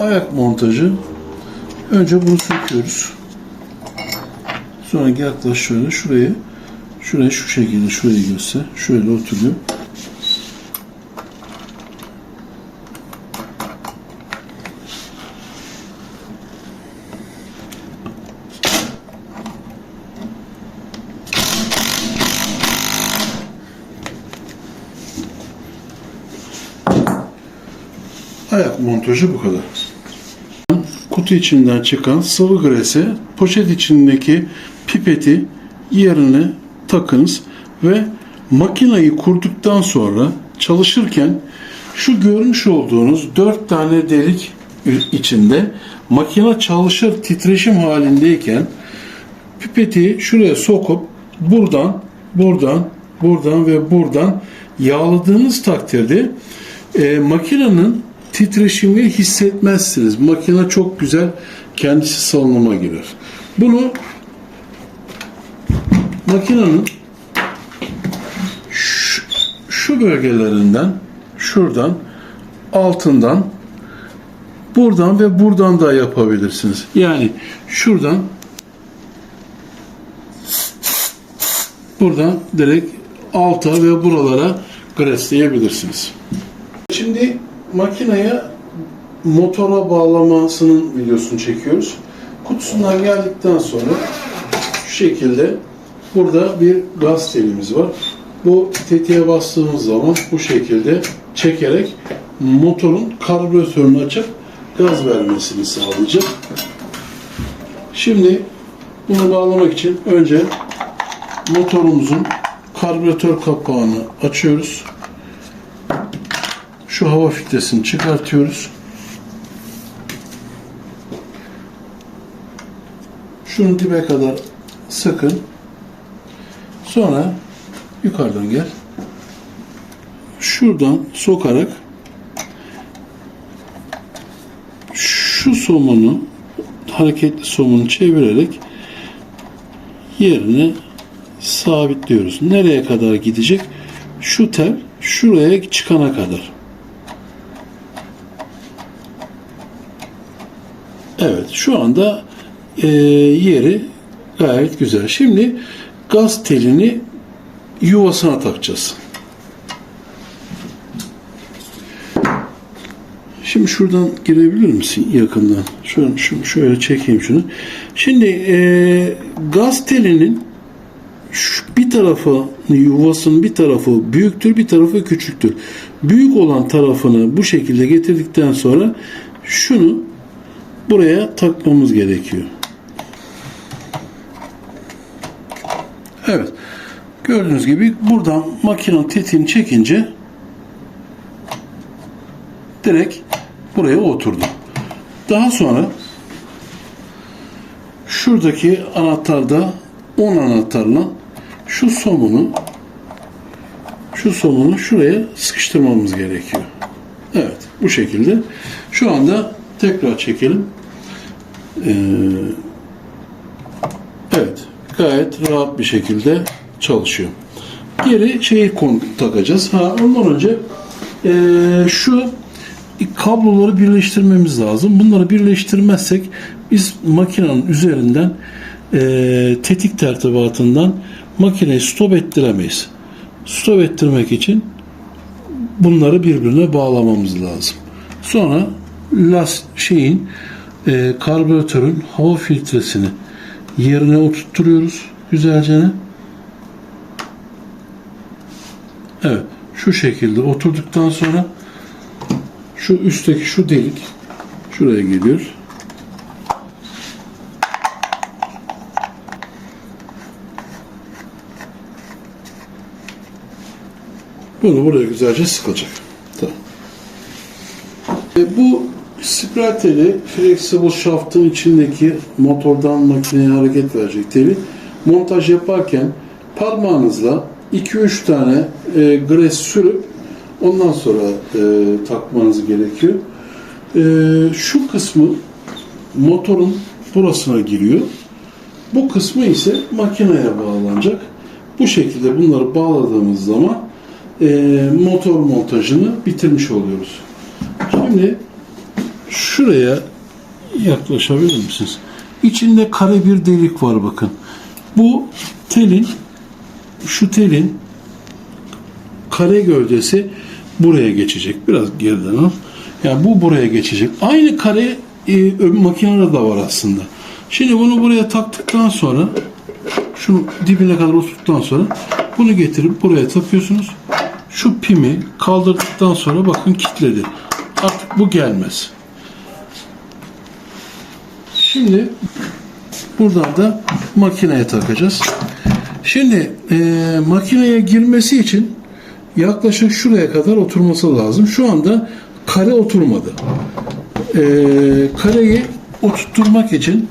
Ayak montajı. Önce bunu söküyoruz. Sonra yaklaş şöyle şuraya. Şuraya şu şekilde şurayı göster. Şöyle oturuyor. Ayak montajı bu kadar. İçinden çıkan sıvı grese poşet içindeki pipeti yerine takınız ve makineyi kurduktan sonra çalışırken şu görmüş olduğunuz dört tane delik içinde makine çalışır titreşim halindeyken pipeti şuraya sokup buradan, buradan, buradan ve buradan yağladığınız takdirde e, makinenin titreşimi hissetmezsiniz. Makine çok güzel kendisi salınıma girer. Bunu makinenin şu, şu bölgelerinden şuradan altından buradan ve buradan da yapabilirsiniz. Yani şuradan buradan direkt alta ve buralara gresleyebilirsiniz. Şimdi makineye motora bağlamasının videosunu çekiyoruz. Kutusundan geldikten sonra şu şekilde burada bir gaz telimiz var. Bu tetiğe bastığımız zaman bu şekilde çekerek motorun karbüratörünü açıp gaz vermesini sağlayacak. Şimdi bunu bağlamak için önce motorumuzun karbüratör kapağını açıyoruz. Şu hava filtresini çıkartıyoruz. Şunu dibe kadar sıkın. Sonra yukarıdan gel. Şuradan sokarak şu somunu hareketli somunu çevirerek yerine sabitliyoruz. Nereye kadar gidecek? Şu tel şuraya çıkana kadar. Evet, şu anda e, yeri gayet güzel. Şimdi gaz telini yuvasına takacağız. Şimdi şuradan girebilir misin yakından? Şöyle, şunu şöyle çekeyim şunu. Şimdi e, gaz telinin şu bir tarafı yuvasının bir tarafı büyüktür, bir tarafı küçüktür. Büyük olan tarafını bu şekilde getirdikten sonra şunu buraya takmamız gerekiyor. Evet. Gördüğünüz gibi buradan makinenin tetiğini çekince direkt buraya oturdu. Daha sonra şuradaki anahtarda 10 anahtarla şu somunu şu somunu şuraya sıkıştırmamız gerekiyor. Evet bu şekilde. Şu anda tekrar çekelim. Ee, evet gayet rahat bir şekilde çalışıyor. Geri şeyi takacağız. Ha ondan önce ee, şu kabloları birleştirmemiz lazım. Bunları birleştirmezsek biz makinenin üzerinden ee, tetik tertibatından makineyi stop ettiremeyiz. Stop ettirmek için bunları birbirine bağlamamız lazım. Sonra las şeyin e, karbüratörün hava filtresini yerine oturtuyoruz güzelce. Evet, şu şekilde oturduktan sonra şu üstteki şu delik şuraya geliyor. Bunu buraya güzelce sıkacak. Tamam. E, bu spiral teli flexible shaft'ın içindeki motordan makineye hareket verecek teli montaj yaparken parmağınızla 2-3 tane e, gres sürüp ondan sonra e, takmanız gerekiyor. E, şu kısmı motorun burasına giriyor. Bu kısmı ise makineye bağlanacak. Bu şekilde bunları bağladığımız zaman e, motor montajını bitirmiş oluyoruz. Şimdi şuraya yaklaşabilir misiniz? İçinde kare bir delik var bakın. Bu telin şu telin kare gövdesi buraya geçecek. Biraz geriden al. Yani bu buraya geçecek. Aynı kare e, makinede de var aslında. Şimdi bunu buraya taktıktan sonra şunu dibine kadar oturttuktan sonra bunu getirip buraya takıyorsunuz. Şu pimi kaldırdıktan sonra bakın kilitledi. Artık bu gelmez. Şimdi buradan da makineye takacağız. Şimdi e, makineye girmesi için yaklaşık şuraya kadar oturması lazım. Şu anda kare oturmadı. E, kareyi oturtturmak için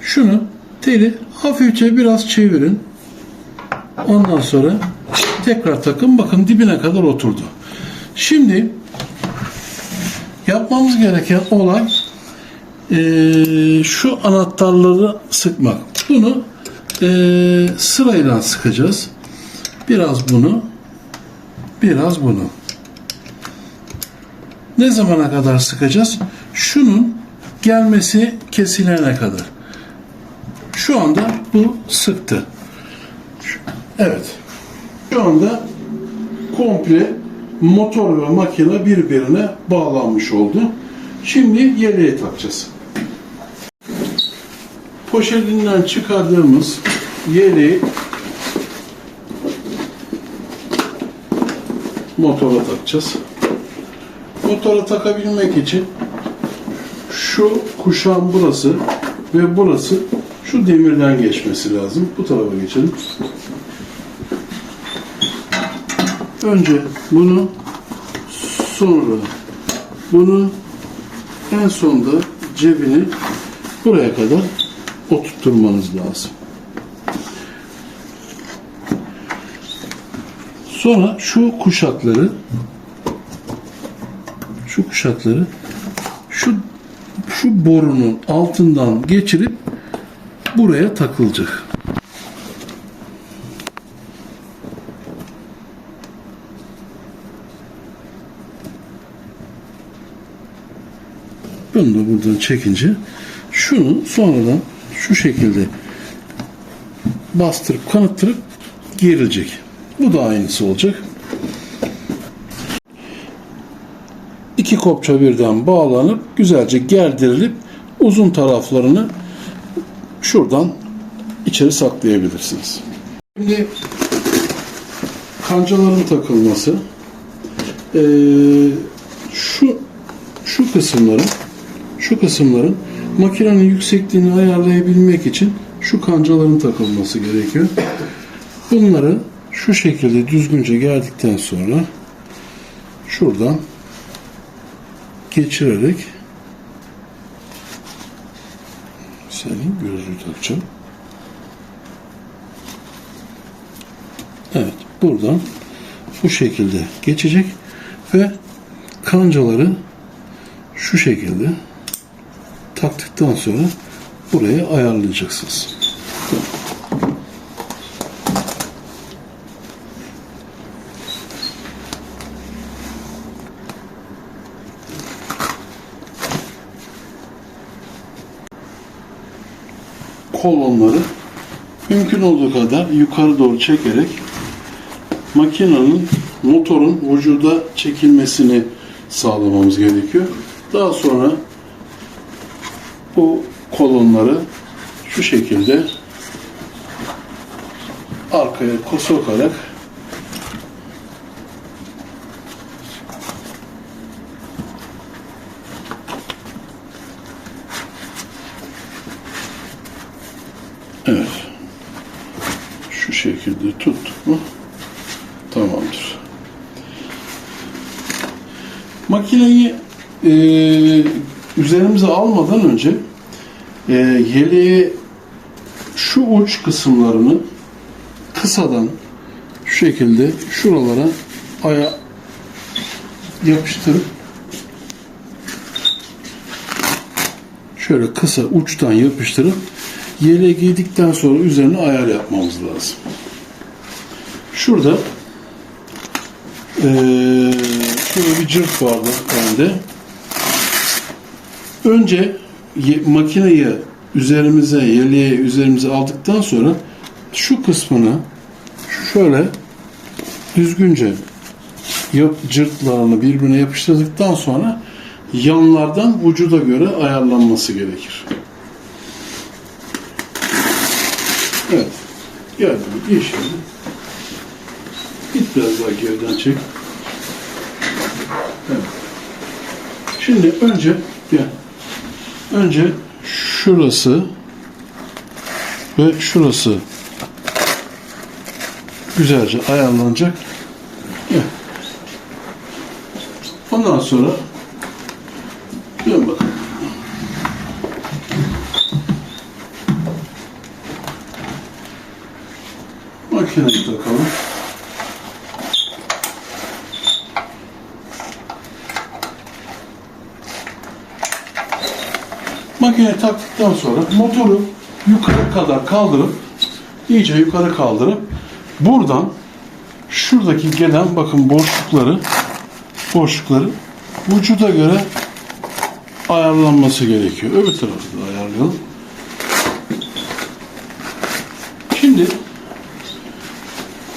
şunu teli hafifçe biraz çevirin. Ondan sonra tekrar takın. Bakın dibine kadar oturdu. Şimdi yapmamız gereken olay eee, şu anahtarları sıkmak. Bunu eee, sırayla sıkacağız. Biraz bunu, biraz bunu. Ne zamana kadar sıkacağız? Şunun gelmesi kesilene kadar. Şu anda bu sıktı. Evet. Şu anda komple motor ve makine birbirine bağlanmış oldu. Şimdi yeleğe takacağız. Poşetinden çıkardığımız yeleği motora takacağız. Motora takabilmek için şu kuşağın burası ve burası şu demirden geçmesi lazım. Bu tarafa geçelim. Önce bunu sonra bunu en sonda cebini buraya kadar oturtturmanız lazım. Sonra şu kuşakları şu kuşakları şu şu borunun altından geçirip buraya takılacak. Bunu da buradan çekince şunu sonradan şu şekilde bastırıp kanıttırıp gerilecek. Bu da aynısı olacak. İki kopça birden bağlanıp güzelce gerdirilip uzun taraflarını şuradan içeri saklayabilirsiniz. Şimdi kancaların takılması Ee, şu şu kısımların şu kısımların makinenin yüksekliğini ayarlayabilmek için şu kancaların takılması gerekiyor. Bunları şu şekilde düzgünce gerdikten sonra şuradan geçirerek senin gözlüğü takacağım. Evet, buradan bu şekilde geçecek ve kancaları şu şekilde taktıktan sonra buraya ayarlayacaksınız. kolonları mümkün olduğu kadar yukarı doğru çekerek makinenin motorun vücuda çekilmesini sağlamamız gerekiyor. Daha sonra bu kolonları şu şekilde arkaya sokarak Evet. Şu şekilde tuttuk mu? Tamamdır. Makineyi e, üzerimize almadan önce e, yeleğe şu uç kısımlarını kısadan şu şekilde şuralara aya yapıştırıp şöyle kısa uçtan yapıştırıp yeleğe giydikten sonra üzerine ayar yapmamız lazım. Şurada eee şöyle bir cırt vardı bende. Önce makineyi üzerimize, yeleğe üzerimize aldıktan sonra şu kısmını şöyle düzgünce yap, cırtlarını birbirine yapıştırdıktan sonra yanlardan vücuda göre ayarlanması gerekir. Evet. Gel bunu giy şimdi. Git biraz daha geriden çek. Evet. Şimdi önce gel. Önce şurası ve şurası güzelce ayarlanacak. Ondan sonra dön bakalım. Makineyi takalım. Makine taktıktan sonra motoru yukarı kadar kaldırıp iyice yukarı kaldırıp buradan şuradaki gelen bakın boşlukları boşlukları vücuda göre ayarlanması gerekiyor. Öbür tarafı da ayarlayalım. Şimdi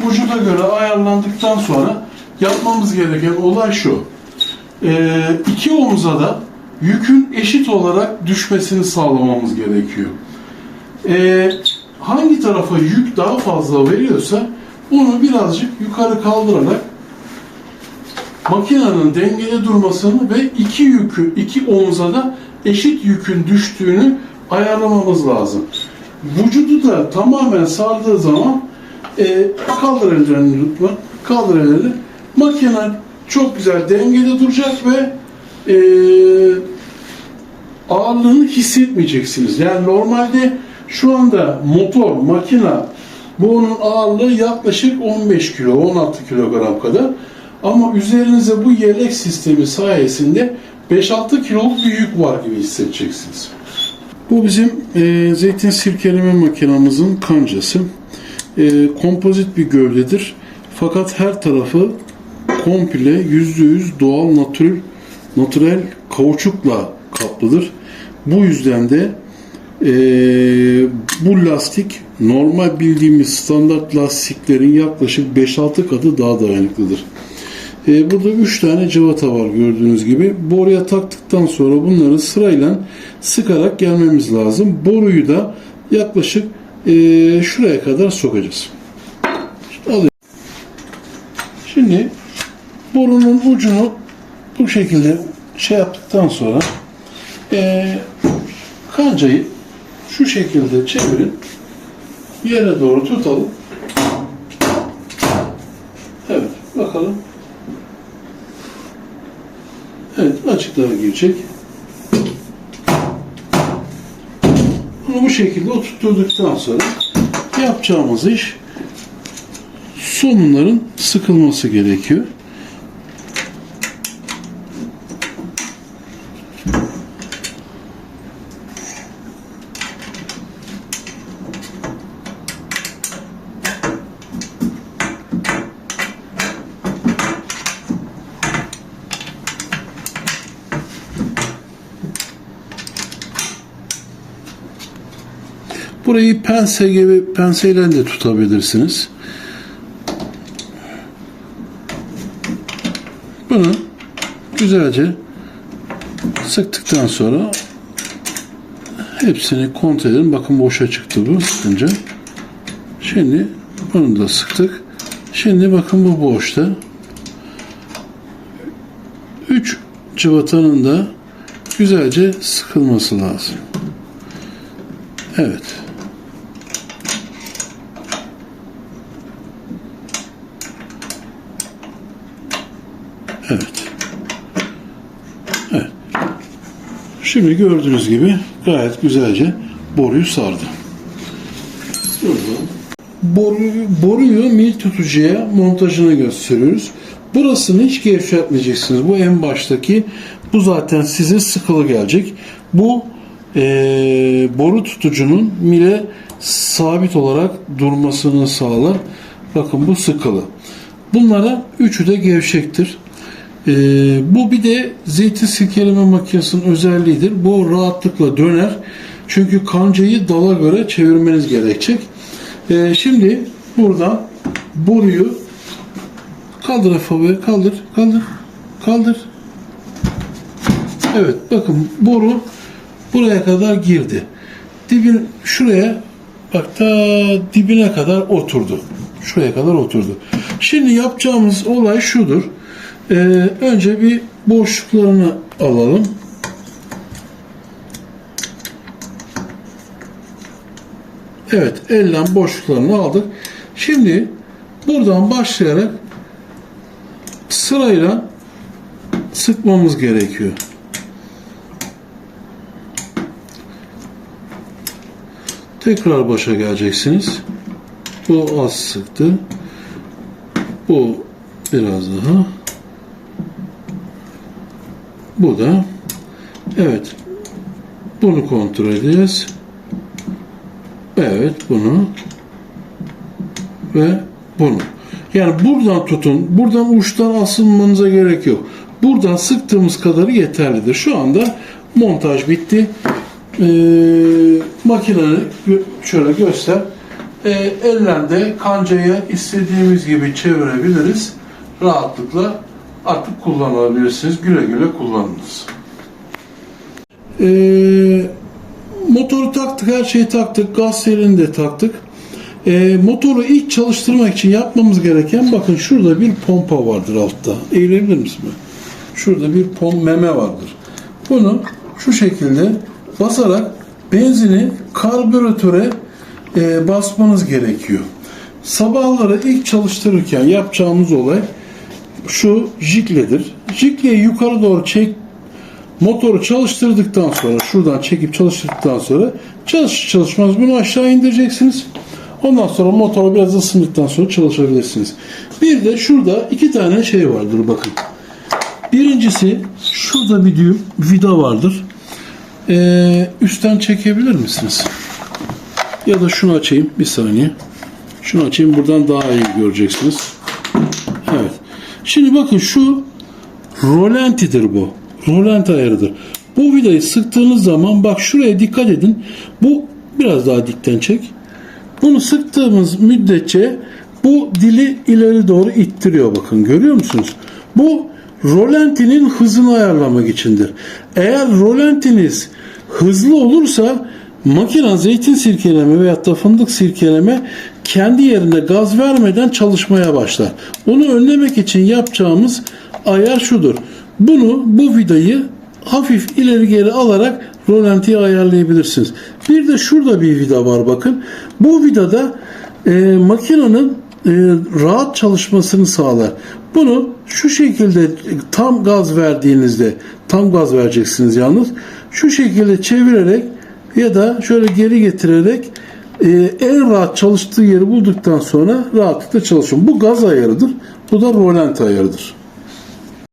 vücuda göre ayarlandıktan sonra yapmamız gereken olay şu. Ee, iki omuza da yükün eşit olarak düşmesini sağlamamız gerekiyor. Ee, hangi tarafa yük daha fazla veriyorsa onu birazcık yukarı kaldırarak makinenin dengede durmasını ve iki yükü, iki omuza da eşit yükün düştüğünü ayarlamamız lazım. Vücudu da tamamen sardığı zaman e, kaldır ellerini lütfen. Kaldır ellerini. Makine çok güzel dengede duracak ve e, ağırlığını hissetmeyeceksiniz. Yani normalde şu anda motor, makina bunun ağırlığı yaklaşık 15 kilo, 16 kilogram kadar. Ama üzerinize bu yelek sistemi sayesinde 5-6 kiloluk bir yük var gibi hissedeceksiniz. Bu bizim e, zeytin sirkeleme makinamızın kancası. E, kompozit bir gövdedir. Fakat her tarafı komple %100 doğal natürel, natürel kauçukla kaplıdır. Bu yüzden de e, bu lastik normal bildiğimiz standart lastiklerin yaklaşık 5-6 katı daha dayanıklıdır. E, burada 3 tane cıvata var gördüğünüz gibi. Boruya taktıktan sonra bunları sırayla sıkarak gelmemiz lazım. Boruyu da yaklaşık e, şuraya kadar sokacağız. Alıyorum. Şimdi borunun ucunu bu şekilde şey yaptıktan sonra e, kancayı şu şekilde çevirin. Yere doğru tutalım. Evet, bakalım. Evet, açıklara girecek. Bunu bu şekilde oturtturduktan sonra yapacağımız iş somunların sıkılması gerekiyor. Burayı pense gibi penseyle de tutabilirsiniz. Bunu güzelce sıktıktan sonra hepsini kontrol edin. Bakın boşa çıktı bu sıkınca. Şimdi bunu da sıktık. Şimdi bakın bu boşta. Üç cıvatanın da güzelce sıkılması lazım. Evet. Evet. Evet. Şimdi gördüğünüz gibi gayet güzelce boruyu sardı. Boruyu, boruyu mil tutucuya montajını gösteriyoruz. Burasını hiç gevşetmeyeceksiniz. Bu en baştaki. Bu zaten size sıkılı gelecek. Bu eee, boru tutucunun mile sabit olarak durmasını sağlar. Bakın bu sıkılı. Bunlara üçü de gevşektir. Ee, bu bir de zeytin silkeleme makinesinin özelliğidir. Bu rahatlıkla döner. Çünkü kancayı dala göre çevirmeniz gerekecek. Ee, şimdi buradan boruyu kaldır abi, kaldır, kaldır, kaldır. Evet bakın boru buraya kadar girdi. Dibin şuraya bak ta dibine kadar oturdu. Şuraya kadar oturdu. Şimdi yapacağımız olay şudur. Ee, önce bir boşluklarını alalım. Evet, elden boşluklarını aldık. Şimdi buradan başlayarak sırayla sıkmamız gerekiyor. Tekrar başa geleceksiniz. Bu az sıktı. Bu biraz daha. Bu da. Evet. Bunu kontrol edeceğiz. Evet bunu. Ve bunu. Yani buradan tutun. Buradan uçtan asılmanıza gerek yok. Buradan sıktığımız kadarı yeterlidir. Şu anda montaj bitti. Ee, makineyi gö- şöyle göster. Ee, elle kancayı istediğimiz gibi çevirebiliriz. Rahatlıkla artık kullanabilirsiniz. Güle güle kullanınız. Ee, motoru taktık, her şeyi taktık. Gaz selini de taktık. Ee, motoru ilk çalıştırmak için yapmamız gereken bakın şurada bir pompa vardır altta. Eğilebilir misin? Şurada bir pom meme vardır. Bunu şu şekilde basarak benzini karbüratöre e, basmanız gerekiyor. Sabahları ilk çalıştırırken yapacağımız olay şu jikledir. Jikleyi yukarı doğru çek motoru çalıştırdıktan sonra şuradan çekip çalıştırdıktan sonra çalışır çalışmaz bunu aşağı indireceksiniz. Ondan sonra motor biraz ısındıktan sonra çalışabilirsiniz. Bir de şurada iki tane şey vardır bakın. Birincisi şurada bir düğüm vida vardır. Ee, üstten çekebilir misiniz? Ya da şunu açayım bir saniye. Şunu açayım buradan daha iyi göreceksiniz. Şimdi bakın şu rolantidir bu. Rolanti ayarıdır. Bu vidayı sıktığınız zaman bak şuraya dikkat edin. Bu biraz daha dikten çek. Bunu sıktığımız müddetçe bu dili ileri doğru ittiriyor bakın görüyor musunuz? Bu rolantinin hızını ayarlamak içindir. Eğer rolantiniz hızlı olursa makina zeytin sirkeleme veyahut da fındık sirkeleme kendi yerinde gaz vermeden çalışmaya başlar. Onu önlemek için yapacağımız ayar şudur. Bunu bu vidayı hafif ileri geri alarak rolantiyi ayarlayabilirsiniz. Bir de şurada bir vida var bakın. Bu vidada e, makinenin e, rahat çalışmasını sağlar. Bunu şu şekilde tam gaz verdiğinizde tam gaz vereceksiniz yalnız. Şu şekilde çevirerek ya da şöyle geri getirerek e, en rahat çalıştığı yeri bulduktan sonra rahatlıkla çalışın. Bu gaz ayarıdır. Bu da rolanti ayarıdır.